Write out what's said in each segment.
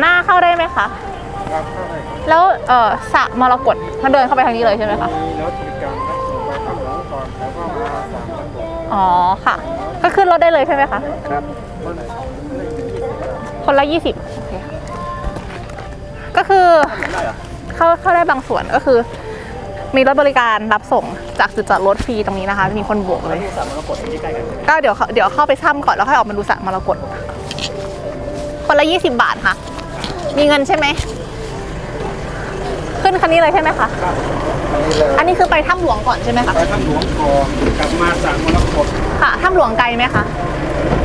หน้าเข้าได้ไหมคะครับเข้าได้ครับแล้วเออสระมรกตถ้าเดินเข้าไปทางนี้เลยใช่ไหมคะมีรถบริการรับส่งไปข้างหลังก่อนแล้วก็มาสามระบบอ๋อค่ะ ก็ขึ้นรถได้เลยใช่ไหมคะครับคนไหนเลขยี่สิบบาทคนละยี่สิบโอเคค่ะก็คือเข้าเข้าได้บางส่วนก็คือ มีรถบริการรับส่งจากจุดจอดรถฟรีตรงนี้นะคะ มีคนโบกเลย สามมรกตที่ใกล้กันก็เดี๋ยวเขาเดี๋ยวเข้าไปซ้ำก่อนแล้วค่อยออกมาดูสระมรกตคนละยี่สิบบาทค่ะ มีเงินใช่ไหม ขึ้นคันนี้เลยใช่ไหมคะอันนี้เลยอันนี้คือไปถ้ำหลวงก่อนใช่ไหมคะ ไปทางหลวงก่อนกลับมาสามมรกตค่ะถ้ำหลวงไกลไหมคะ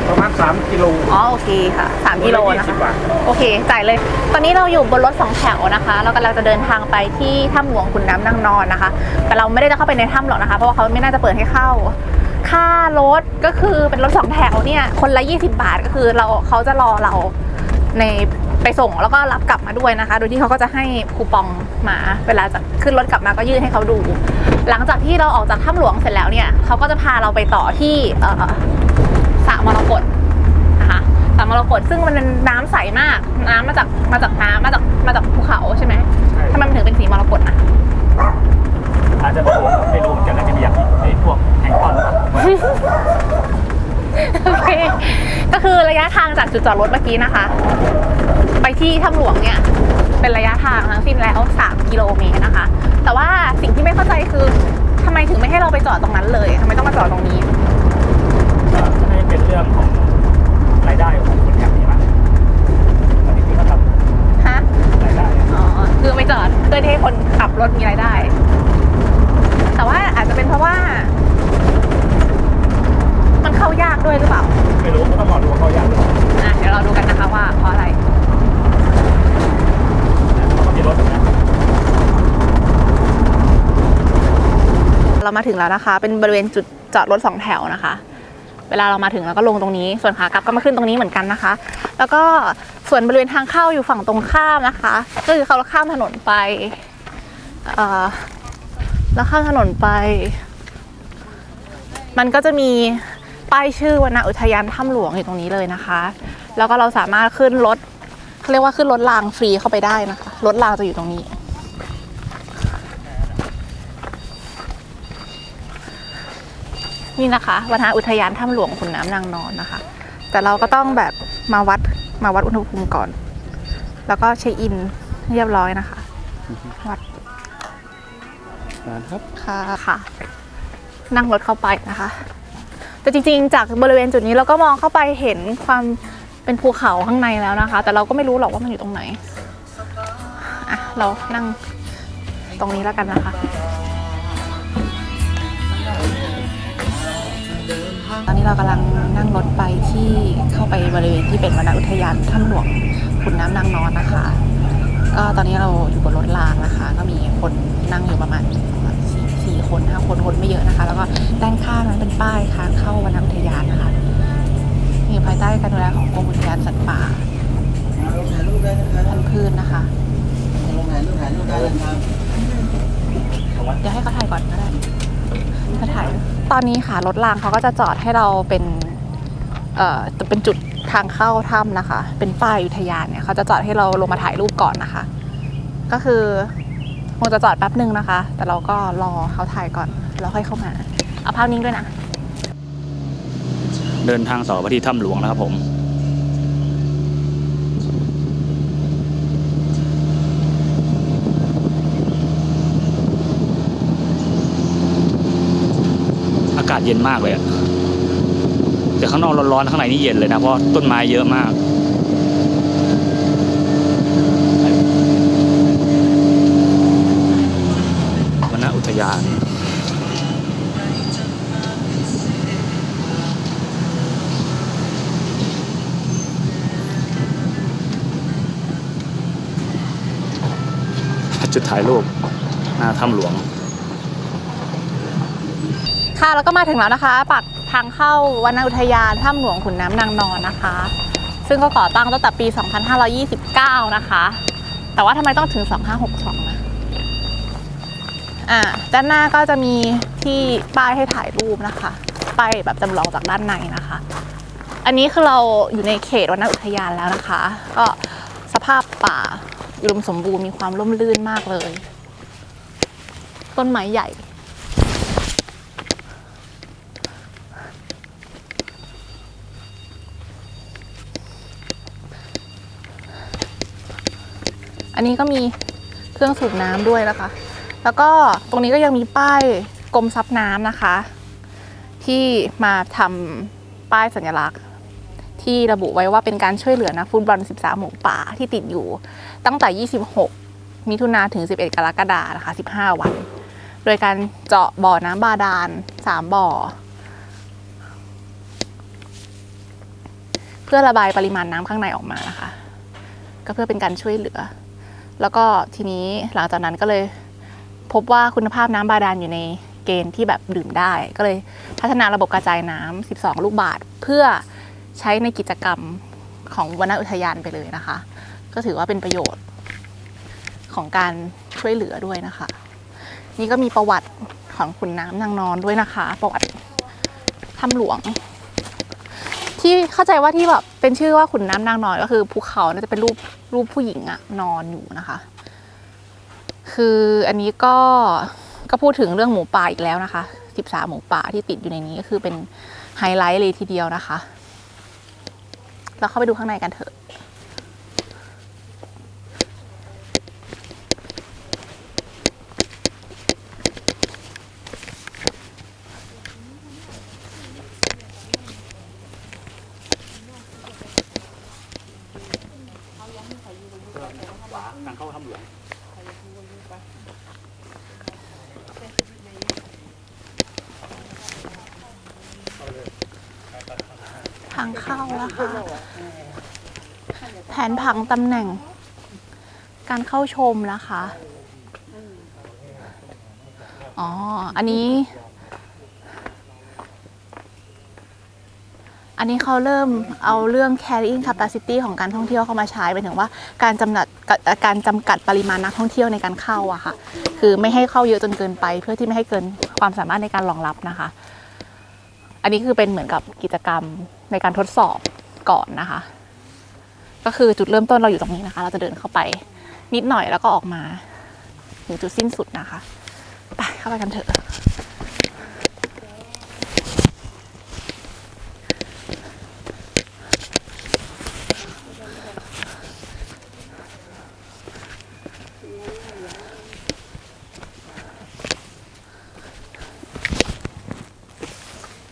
ประมาณสามกิโลอ๋อโอเคค่ะสามกิโลนะยี่สิคะบบาทโอเคจ่ายเลย ตอนนี้เราอยู่บนรถสองแถวนะคะ เรากำลังจะเดินทางไปที่ถ้ำหลวงขุนน้ำนางนอนนะคะ แต่เราไม่ได้จะเข้าไปในถ้ำหรอกนะคะ เพราะว่าเขาไม่น่าจะเปิดให้เข้า ค่ารถก็คือเป็นรถสองแถวเนี่ยคนละ 20 บาทก็คือเราเขาจะรอเราใน ไปส่งแล้วก็รับกลับมาด้วยนะคะ โดยที่เขาก็จะให้คูปองมาเวลาจะขึ้นรถกลับมาก็ยื่นให้เขาดู หลังจากที่เราออกจากถ้ำหลวงเสร็จแล้วเนี่ยเขาก็จะพาเราไปต่อที่เอ่อสระมรกตนะคะสระมรกตซึ่งมันเป็นน้ำใสมาก น้ำมาจากมาจากน้ำมาจากมาจากภูเขาใช่ไหมใช่ทำไมมันถึงเป็นสีมรกตนะอาจจะไม่รู้ไม่รู้เหมือนกันอาจจะมีอย่างไอ้พวกแห่งก้อนหรือเปล่า โอเค ก็คือระยะทางจากจุดจอดรถเมื่อกี้นะคะ ไปที่ถ้ำหลวงเนี่ย เป็นระยะทางทั้งสิ้นแล้ว 3 กิโลเมตรนะคะ แต่ว่าสิ่งที่ไม่เข้าใจคือทำไมถึงไม่ให้เราไปจอดตรงนั้นเลยทำไมต้องมาจอดตรงนี้ ก็น่าจะเป็นเรื่องของรายได้ของคนแถบนี้มั้งอันนี้คือเขาท ฮะำรายได้อะ อ๋อ คือไปจอดเพื่อที่ให้คนขับรถมีรายได้ แต่ว่าอาจจะเป็นเพราะว่า มันเข้ายากด้วยหรือเปล่า ไม่รู้ก็ต้องรอดูว่าเขาอยากหรือเปล่า อะเดี๋ยวเราดูกันนะคะว่าเพราะอะไร เขาก็มีรถนะ เรา มาถึงแล้วนะคะ เป็นบริเวณจุดจอดรถสองแถวนะคะ เวลาเรามาถึงเราก็ลงตรงนี้ ส่วนขากลับก็มาขึ้นตรงนี้เหมือนกันนะคะ แล้วก็ส่วนบริเวณทางเข้าอยู่ฝั่งตรงข้ามนะคะก็คือเขาข้ามถนนไปแล้วข้ามถนนไป มันก็จะมีป้ายชื่อวนอุทยานถ้ำหลวงอยู่ตรงนี้เลยนะคะ แล้วก็เราสามารถขึ้นรถเขาเรียกว่าขึ้นรถรางฟรีเข้าไปได้นะคะ รถรางจะอยู่ตรงนี้ นี่นะคะวนอุทยานถ้ำหลวงขุนน้ำนางนอนนะคะ แต่เราก็ต้องแบบมาวัดมาวัดอุณหภูมิก่อน แล้วก็เช็คอินเรียบร้อยนะคะ วัดครับค่ะค่ะ นั่งรถเข้าไปนะคะ แต่จริงๆ จากบริเวณจุดนี้เราก็มองเข้าไปเห็นความเป็นภูเขาข้างในแล้วนะคะ แต่เราก็ไม่รู้หรอกว่ามันอยู่ตรงไหนอะเรานั่งตรงนี้แล้วกันนะคะ ตอนนี้เรากำลังนั่งรถไปที่เข้าไปบริเวณที่เป็นวนอุทยานถ้ำหลวงขุนน้ำนางนอนนะคะ ก็ตอนนี้เราอยู่บนรถรางนะคะ ก็มีคนนั่งอยู่ประมาณสี่คนห้าคนคนไม่เยอะนะคะ แล้วก็ด้านข้างนั้นเป็นป้ายทางเข้าวนอุทยานนะคะอยู่ภายใต้การดูแลของกรมอุทยานสัตว์ป่าพันธุ์พืชนะคะเดี๋ยวให้เขาถ่ายก่อนก็ได้ เขาถ่าย ตอนนี้ค่ะรถรางเขาก็จะจอดให้เราเป็นเอ่อเป็นจุดทางเข้าถ้ำนะคะ เป็นป้ายอุทยานเนี่ยเขาจะจอดให้เราลงมาถ่ายรูปก่อนนะคะ ก็คือคงจะจอดแป๊บหนึ่งนะคะ แต่เราก็รอเขาถ่ายก่อนแล้วค่อยเข้ามา เอาภาพนิ่งด้วยนะ เดินทางต่อไปที่ถ้ำหลวงนะครับผม อากาศ เย็นมากเลยอะแต่ข้างนอกร้อนๆข้างในนี่เย็นเลยนะเพราะต้นไม้เยอะมากวนอุทยานจุดถ่ายรูปหน้าถ้ำหลวง ค่ะแล้วก็มาถึงแล้วนะคะปากทางเข้าวนอุทยานถ้ำหลวงขุนน้ำนางนอนนะคะ ซึ่งก็ก่อตั้งตั้งแต่ปี 2529 นะคะ แต่ว่าทำไมต้องถึง 2562 นะอ่าด้านหน้าก็จะมีที่ป้ายให้ถ่ายรูปนะคะป้ายแบบจำลองจากด้านในนะคะ อันนี้คือเราอยู่ในเขตวนอุทยานแล้วนะคะ ก็สภาพป่าอุดมสมบูรณ์มีความร่มรื่นมากเลย ต้นไม้ใหญ่ อันนี้ก็มีเครื่องสูบน้ำด้วยนะคะ แล้วก็ตรงนี้ก็ยังมีป้ายกรมทรัพย์น้ำนะคะ ที่มาทำป้ายสัญลักษณ์ ที่ระบุไว้ว่าเป็นการช่วยเหลือนักฟุตบอล 13 หมูป่าที่ติดอยู่ ตั้งแต่ 26 มิถุนาถึง 11 กรกฎาคมนะคะ 15 วัน โดยการเจาะบ่อน้ำบาดาล 3 บ่อ เพื่อระบายปริมาณน้ำข้างในออกมานะคะ ก็เพื่อเป็นการช่วยเหลือ แล้วก็ทีนี้หลังจากนั้นก็เลยพบว่าคุณภาพน้ำบาดาลอยู่ในเกณฑ์ที่แบบดื่มได้ ก็เลยพัฒนาระบบกระจายน้ำ12 ลูกบาศก์เพื่อใช้ในกิจกรรมของวนอุทยานไปเลยนะคะ ก็ถือว่าเป็นประโยชน์ของการช่วยเหลือด้วยนะคะ นี่ก็มีประวัติของขุนน้ำนางนอนด้วยนะคะ ประวัติถ้ำหลวง ที่เข้าใจว่าที่แบบเป็นชื่อว่าขุนน้ำนางนอนก็คือภูเขาน่าจะเป็นรูป รูปผู้หญิงอะนอนอยู่นะคะ คืออันนี้ก็ก็พูดถึงเรื่องหมูป่าอีกแล้วนะคะ 13 หมูป่าที่ติดอยู่ในนี้ก็คือเป็นไฮไลท์เลยทีเดียวนะคะ เราเข้าไปดูข้างในกันเถอะ ขวาทางเข้าถ้ำหลวง ทางเข้าแล้วค่ะแผนผังตำแหน่ง การเข้าชมนะคะ อ๋อ อันนี้ อันนี้เขาเริ่มเอาเรื่อง carrying capacity ของการท่องเที่ยวเข้ามาใช้ไปถึงว่าการจำกัดการจำกัดปริมาณนักท่องเที่ยวในการเข้าอะค่ะ คือไม่ให้เข้าเยอะจนเกินไป เพื่อที่ไม่ให้เกินความสามารถในการรองรับนะคะอันนี้คือเป็นเหมือนกับกิจกรรม ในการทดสอบก่อนนะคะ ก็คือจุดเริ่มต้นเราอยู่ตรงนี้นะคะ เราจะเดินเข้าไปนิดหน่อยแล้วก็ออกมาถึงจุดสิ้นสุดนะคะ ไปเข้าไปกันเถอะ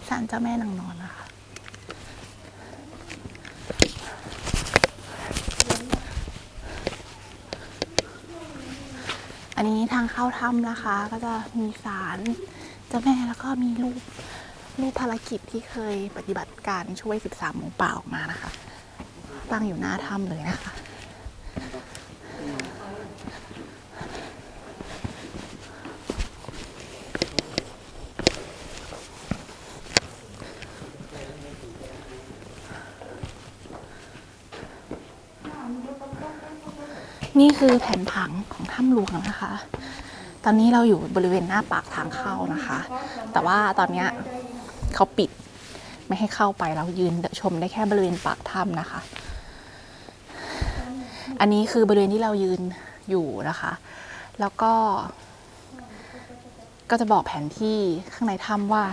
ศาลเจ้าแม่นางนอนนะคะอันนี้ทาง เข้าถ้ำนะคะ ก็จะมีศาลเจ้าแม่แล้วก็มีรูปรูปภารกิจที่เคยปฏิบัติการช่วย 13 หมูป่าออกมานะคะตั้งอยู่หน้าถ้ำเลยนะคะนี่คือแผนผังของถ้ำหลวงนะคะ ตอนนี้เราอยู่บริเวณหน้าปากทางเข้านะคะ แต่ว่าตอนนี้เขาปิดไม่ให้เข้าไปเรายืนชมได้แค่บริเวณปากถ้ำนะคะ อันนี้คือบริเวณที่เรายืนอยู่นะคะ แล้วก็ ก็จะบอกแผนที่ข้างในถ้ำว่า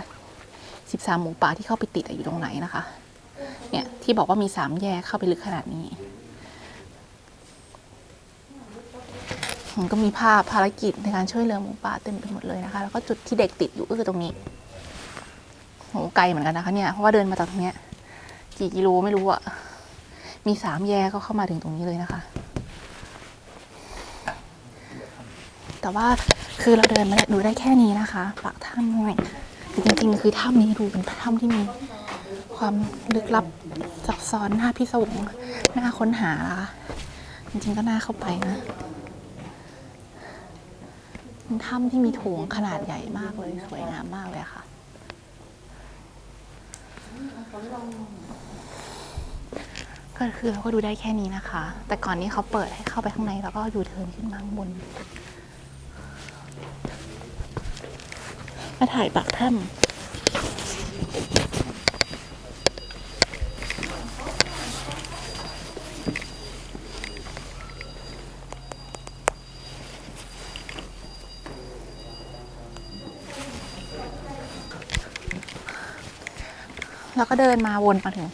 13 หมูป่าที่เข้าไปติดอยู่ตรงไหนนะคะ เนี่ยที่บอกว่ามีสามแยกเข้าไปลึกขนาดนี้ มัน ก็มีภาพภารกิจในการช่วยเหลือหมูป่าเต็มไปหมดเลยนะคะ แล้วก็จุดที่เด็กติดอยู่ก็คือตรงนี้โหไกลเหมือนกันนะคะเนี่ยเพราะว่าเดินมาจากตรงเนี้ยกี่กิโลไม่รู้อะมีสามแยกก็เข้ามาถึงตรงนี้เลยนะคะ แต่ว่าคือเราเดินมาดูได้แค่นี้นะคะปากถ้ำหน่อยคือจริงๆ คือถ้ำนี้ดูเป็นถ้ำที่มีความลึกลับซับซ้อนน่าพิศวงน่าค้นหานะคะจริงๆก็น่าเข้าไปนะ เป็นถ้ำที่มีโถงขนาดใหญ่มากเลยสวยงามมากเลยค่ะ ก็คือเราก็ดูได้แค่นี้นะคะ แต่ก่อนนี้เขาเปิดให้เข้าไปข้างในแล้วก็ยูเทิร์นขึ้นมาข้างบนมาถ่ายปากถ้ำ แล้วก็เดินมาวนมาถึง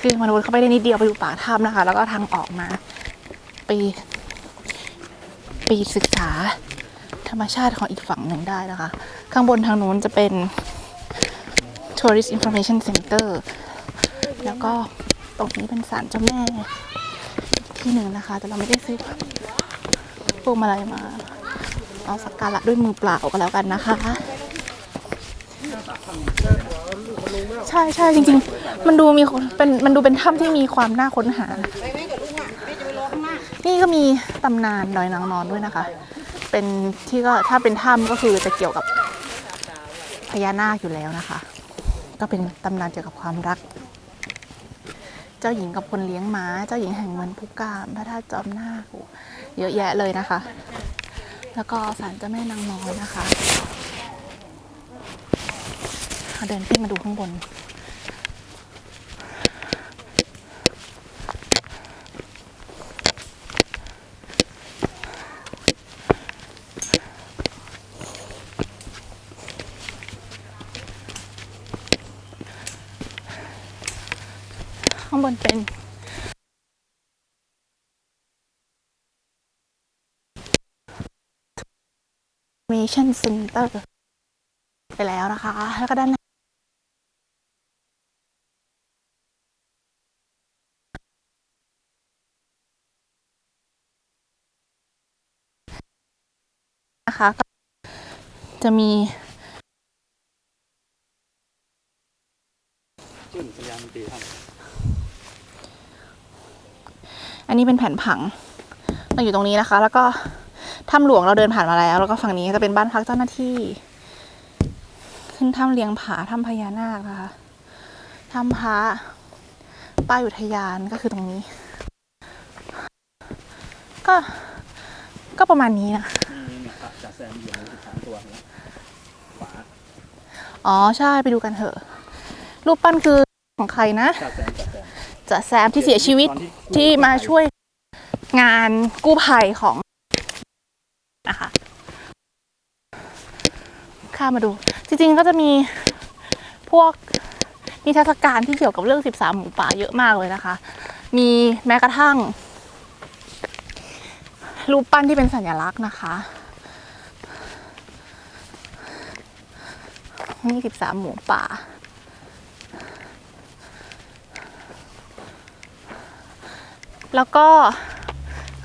คือมันวนเข้าไปได้นิดเดียวไปดูปากถ้ำนะคะ แล้วก็ทางออกมา ไปไปศึกษาธรรมชาติของอีกฝั่งหนึ่งได้นะคะ ข้างบนทางนู้นจะเป็น Tourist Information Center แล้วก็ตรงนี้เป็นศาลเจ้าแม่ที่หนึ่งนะคะ แต่เราไม่ได้ซื้อพวงมาลัยมา เอาสักการะด้วยมือเปล่าก็แล้วกันนะคะ ใช่ใช่จริง ๆ มันดูมีเป็นมันดูเป็นถ้ำที่มีความน่าค้นหา นี่ก็มีตำนานดอยนางนอนด้วยนะคะ เป็นที่ก็ถ้าเป็นถ้ำก็คือจะเกี่ยวกับพญานาคอยู่แล้วนะคะ ก็เป็นตำนานเกี่ยวกับความรัก เจ้าหญิงกับคนเลี้ยงม้า เจ้าหญิงแห่งเมืองพุกามพระธาตุจอมนาคเยอะแยะเลยนะคะ แล้วก็ศาลเจ้าแม่นางนอนนะคะ เราเดินขึ้นมาดูข้างบน ข้างบนเป็น Information Center ไปแล้วนะคะ แล้วก็ด้าน นนะคะก็จะมีขึ้นพยานตีท่านอันนี้เป็นแผ่นผังเราอยู่ตรงนี้นะคะ แล้วก็ถ้ำหลวงเราเดินผ่านมาแล้ว แล้วก็ฝั่งนี้จะเป็นบ้านพักเจ้าหน้าที่ ขึ้นถ้ำเลียงผาถ้ำพญานาคนะคะถ้ำพระป้ายอุทยานก็คือตรงนี้ ก็ก็ประมาณนี้นะนี่เนี่ยครับจ่าแซมอยู่ในสามตัวนะขวาอ๋อใช่ไปดูกันเถอะ รูปปั้นคือของใครนะจ่าแซมจ่าแซมจะแซมที่เสียชีวิตตอนที่มาช่วยงานกู้ภัยของนะคะข้ามมาดู จริงๆก็จะมีพวกนิทรรศการที่เกี่ยวกับเรื่อง 13 หมูป่าเยอะมากเลยนะคะ มีแม้กระทั่งรูปปั้นที่เป็นสัญลักษณ์นะคะ นี่13หมูป่า แล้วก็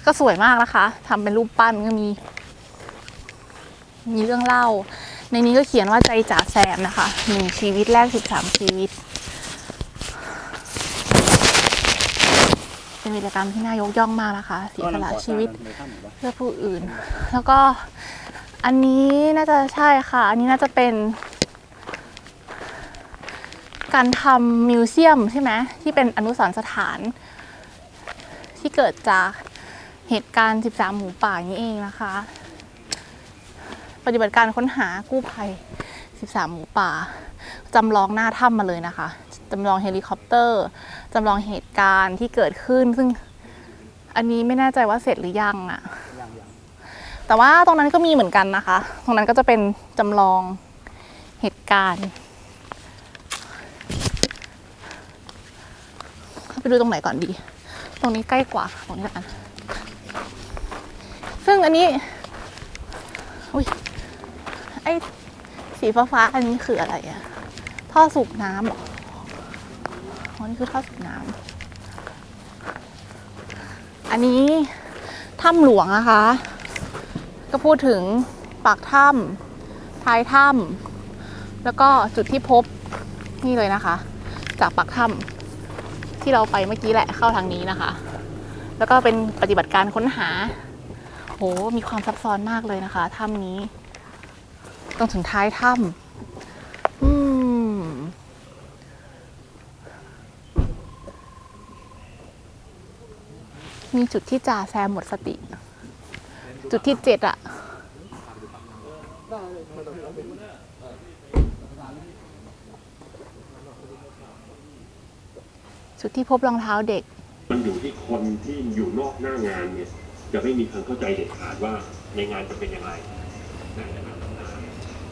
ก็สวยมากนะคะทำเป็นรูปปั้นก็มี มีเรื่องเล่า ในนี้ก็เขียนว่าใจจ่าแซมนะคะหนึ่งชีวิตแรกสิบสามชีวิต เป็นวีรกรรมที่น่ายกย่องมากนะคะเสียสละชีวิตในถ้ำหรือเปล่าเพื่อผู้อื่น แล้วก็อันนี้น่าจะใช่ค่ะ อันนี้น่าจะเป็น การทำมิวเซียมใช่ไหมที่เป็นอนุสรณ์สถาน ที่เกิดจากเหตุการณ์ 13 หมูป่านี้เองนะคะ ปฏิบัติการค้นหากู้ภัย 13 หมูป่าจำลองหน้าถ้ำมาเลยนะคะจำลองเฮลิคอปเตอร์จำลองเหตุการณ์ที่เกิดขึ้น ซึ่งอันนี้ไม่แน่ใจว่าเสร็จหรือยังอะแต่ว่าตรงนั้นก็มีเหมือนกันนะคะ ตรงนั้นก็จะเป็นจำลองเหตุการณ์ ไปดูตรงไหนก่อนดี ตรงนี้ใกล้กว่าตรงนี้ละกันซึ่งอันนี้อุ้ยไอ้สีฟ้าๆอันนี้คืออะไรอะท่อสูบน้ำหรออ๋อนี่คือท่อสูบน้ำอันนี้ถ้ำหลวงนะคะ ก็พูดถึงปากถ้ำท้ายถ้ำแล้วก็จุดที่พบนี่เลยนะคะ จากปากถ้ำ ที่เราไปเมื่อกี้แหละเข้าทางนี้นะคะ แล้วก็เป็นปฏิบัติการค้นหา โห มีความซับซ้อนมากเลยนะคะถ้ำนี้ต้องถึงท้ายถ้ำอืมมีจุดที่จ่าแซมหมดสติ จุดที่เจ็ดอะ จุดที่พบรองเท้าเด็ก มันอยู่ที่คนที่อยู่นอกหน้างานเนี่ย จะไม่มีทางเข้าใจเด็ดขาดว่าในงานจะเป็นอย่างไร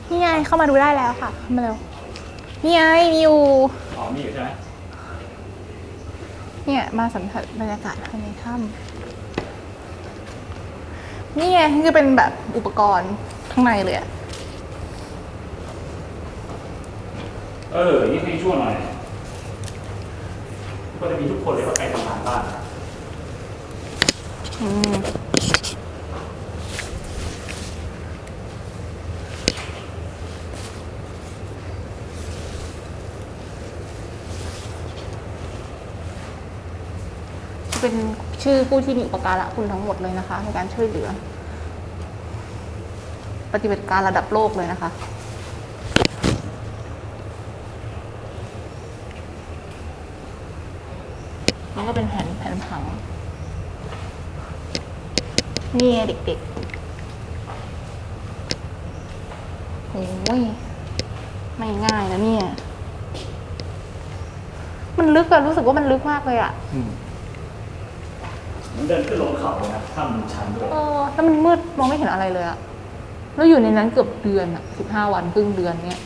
นี่ไงเข้ามาดูได้แล้วค่ะเข้ามาเร็วนี่ไงมีอยู่อ๋อมีอยู่ใช่ไหมเนี่ยมาสัมผัสบรรยากาศภายในถ้ำนี่ไงนี่คือเป็นแบบอุปกรณ์ข้างในเลยอะ เออ นี่ให้ช่วงหน่อย ก็จะมีทุกคนเลยว่าใครทำงานบ้านอืมเป็นชื่อผู้ที่มีอุปการะคุณทั้งหมดเลยนะคะ ในการช่วยเหลือ ปฏิบัติการระดับโลกเลยนะคะ นก็เป็นแผนแผนผัง นี่ไงเด็กๆโอ้ยไม่ง่ายนะเนี่ย มันลึกอะรู้สึกว่ามันลึกมากเลยอะมันเดินขึ้นลงเขานะถ้ำมันชันด้วยเออแล้วมันมืดมองไม่เห็นอะไรเลยอะแล้วอยู่ในนั้นเกือบเดือนอะสิบห้าวันครึ่งเดือนเนี่ย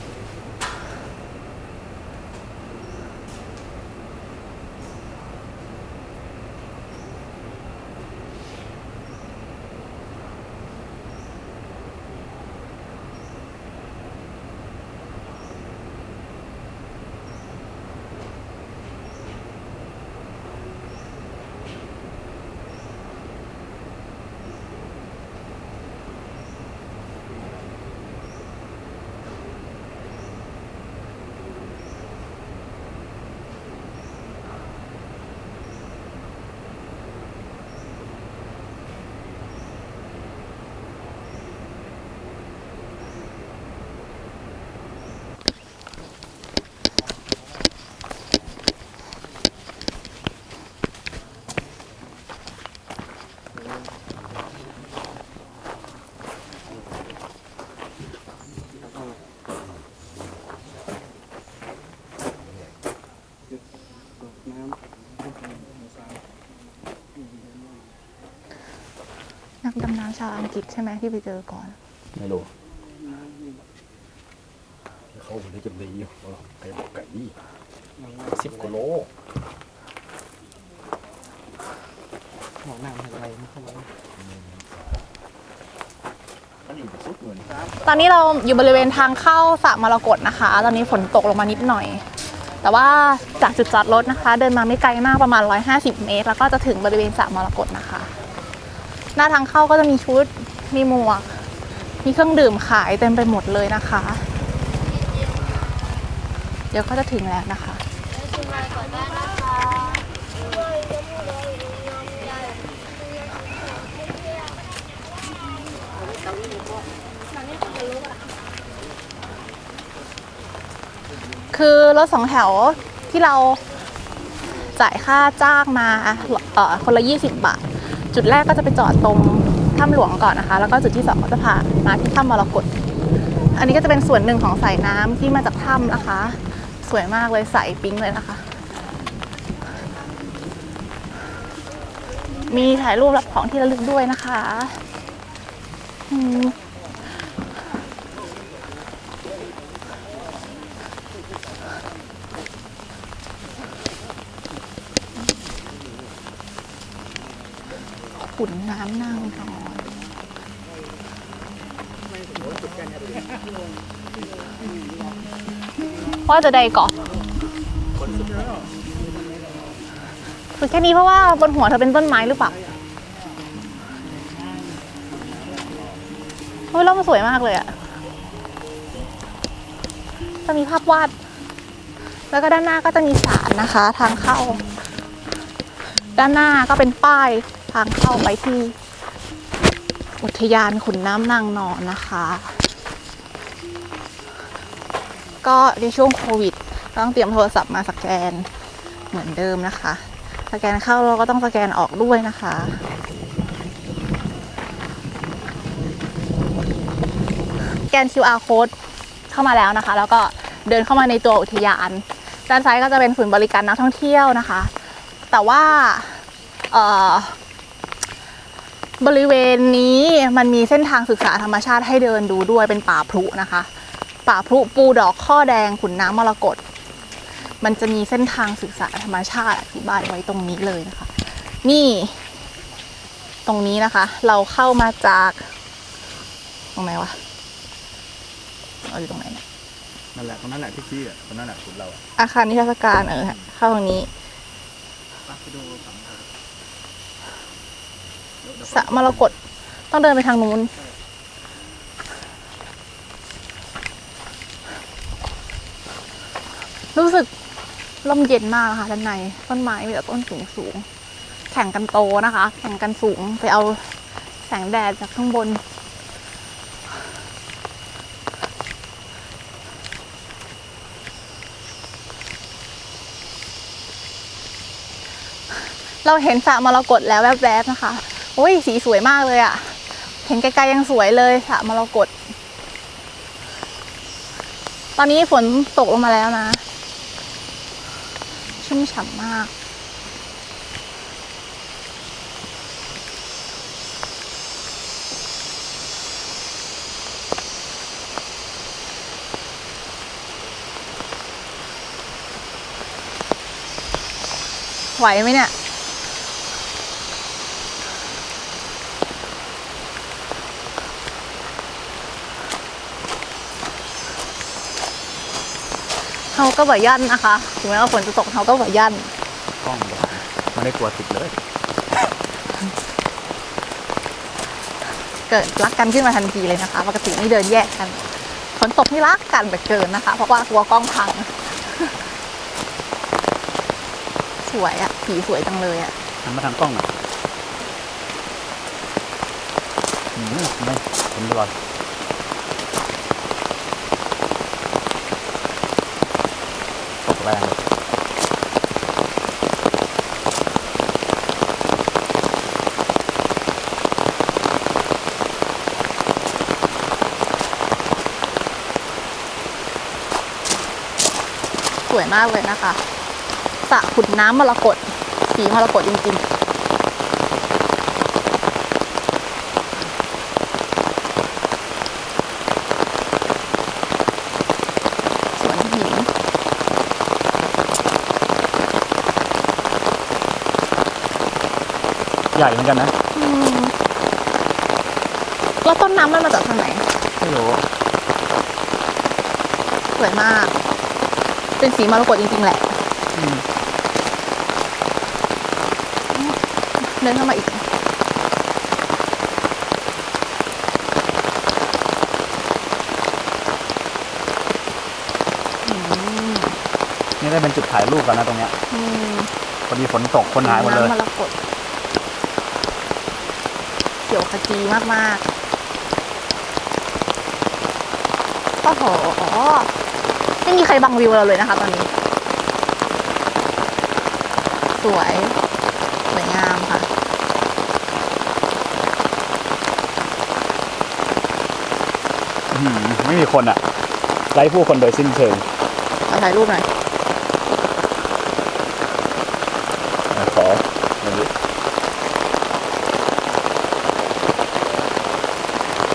นักดำน้ำชาวอังกฤษใช่ไหมที่ไปเจอก่อน ไม่รู้เขาไม่ได้จะดีอยู่ไก่ไก่สิบกิโลหมอกน้ำอะไรไม่เข้ามามันอยู่สุดเหมือนตอนนี้เราอยู่บริเวณทางเข้าสระมรกตนะคะ ตอนนี้ฝนตกลงมานิดหน่อย แต่ว่าจากจุดจอดรถนะคะ เดินมาไม่ไกลมากประมาณ 150 เมตร แล้วก็จะถึงบริเวณสระมรกตนะคะ หน้าทางเข้าก็จะมีชุด มีหมวก มีเครื่องดื่มขายเต็มไปหมดเลยนะคะ เดี๋ยวก็จะถึงแล้วนะคะ คือรถสองแถวที่เราจ่ายค่าจ้างมาเอ่อคนละ 20 บาท จุดแรกก็จะไปจอดตรงถ้ำหลวงก่อนนะคะ แล้วก็จุดที่สองก็จะพามาที่ถ้ำมรกตอันนี้ก็จะเป็นส่วนหนึ่งของสายน้ำที่มาจากถ้ำนะคะ สวยมากเลยใสปิ๊งเลยนะคะ มีถ่ายรูปรับของที่ระลึกด้วยนะคะ ขุนน้ำนางนอนว่าจะได้เกาะคือแค่นี้เพราะว่าบนหัวเธอเป็นต้นไม้หรือเปล่าเฮ้ยแล้วมันสวยมากเลยอะจะมีภาพวาด แล้วก็ด้านหน้าก็จะมีศาลนะคะ ทางเข้า ด้านหน้าก็เป็นป้ายางเข้าไปที่อุทยานขุนน้ำนางนอนนะคะ ก็ในช่วงโควิดต้องเตรียมโทรศัพท์มาสแกนเหมือนเดิมนะคะ สแกนเข้าเราก็ต้องสแกนออกด้วยนะคะสแกน QR code เข้ามาแล้วนะคะ แล้วก็เดินเข้ามาในตัวอุทยาน ด้านซ้ายก็จะเป็นศูนย์บริการนักท่องเที่ยวนะคะ แต่ว่า บริเวณนี้มันมีเส้นทางศึกษาธรรมชาติให้เดินดูด้วยเป็นป่าพลุนะคะ ป่าพลุปูดอกข้อแดงขุนน้ำมรกตมันจะมีเส้นทางศึกษาธรรมชาติอธิบายไว้ตรงนี้เลยนะคะ นี่ ตรงนี้นะคะ เราเข้ามาจากตรงไหนวะเราอยู่ตรงไหนเนี่ยนั่นแหละตรงนั้นแหละที่ชี้อะตรงนั้นแหละคุณเราอะอาคารนิทรรศการเออเข้าตรงนี้ไปดูสัมภาษณ์ สระมรกตต้องเดินไปทางนู้นรู้สึกลมเย็นมากนะคะด้านในต้นไม้มีแต่ต้นสูงสูงๆแข่งกันโตนะคะ แข่งกันสูงไปเอาแสงแดดจากข้างบน เราเห็นสระมรกตแล้วแวบๆนะคะ โอ้ยสีสวยมากเลยอะเห็นไกลๆยังสวยเลยสระมรกตตอนนี้ฝนตกลงมาแล้วนะ ชุ่มฉ่ำมาก ไหวไหมเนี่ย เขาก็บ่ย่านนะคะถึงแม้ว่าฝนจะตกเขาก็บ่ย่านกล้องบอกไม่ได้กลัวติดเลย เกิดรักกันขึ้นมาทันทีเลยนะคะ ปกตินี่เดินแยกกันฝนตกนี่รักกันแบบเกินนะคะ เพราะว่ากลัวกล้องพัง สวยอะผีสวยจังเลยอะหันมาทางกล้องอะอืมไม่เห็นตลอดตกแรงเลย ส วยมากเลยนะคะสระขุนน้ำมรกตสีมรกตจริงๆสวนหินใหญ่เหมือนกันนะอืมแล้วต้นน้ำมันมาจากทางไหน ไม่รู้ สวยมาก เป็นสีมรกตจริงๆแหละอืมเดินเข้ามาอีกอืมนี่ได้เป็นจุดถ่ายรูปกันนะตรงเนี้ยอืมพอดีฝนตกคนหายหมดเลย น้ำมรกตเขียวขจีมากๆโอ้โห ไม่มีใครบังวิวเราเลยนะคะตอนนี้ สวย สวยงามค่ะ อื้อหือไม่มีคนอะไร้ผู้คนโดยสิ้นเชิงขอถ่ายรูปหน่อย อะขอมาดู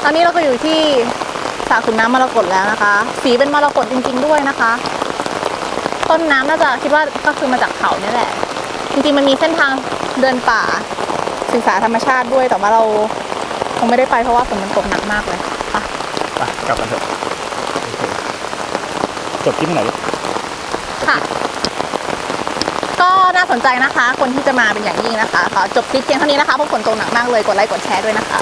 ตอนนี้เราก็อยู่ที่ส ระขุนน้ำมรกตแล้วนะคะ สีเป็นมรกตจริง ๆ ด้วยนะคะ ต้นน้ำน่าจะคิดว่าก็คือมาจากเขาเนี่ยแหละ จริงๆมันมีเส้นทางเดินป่าศึกษาธรรมชาติด้วยแต่ว่าเราคงไม่ได้ไปเพราะว่าฝนมันตกหนักมากเลยค่ะไปกลับกันเถอะโอเคจบคลิปไหนดิค่ะ ก็น่าสนใจนะคะ คนที่จะมาเป็นอย่างยิ่งนะคะขอจบคลิปเพียงเท่านี้นะคะเพราะฝนตกหนักมากเลยกดไลค์กดแชร์ด้วยนะคะ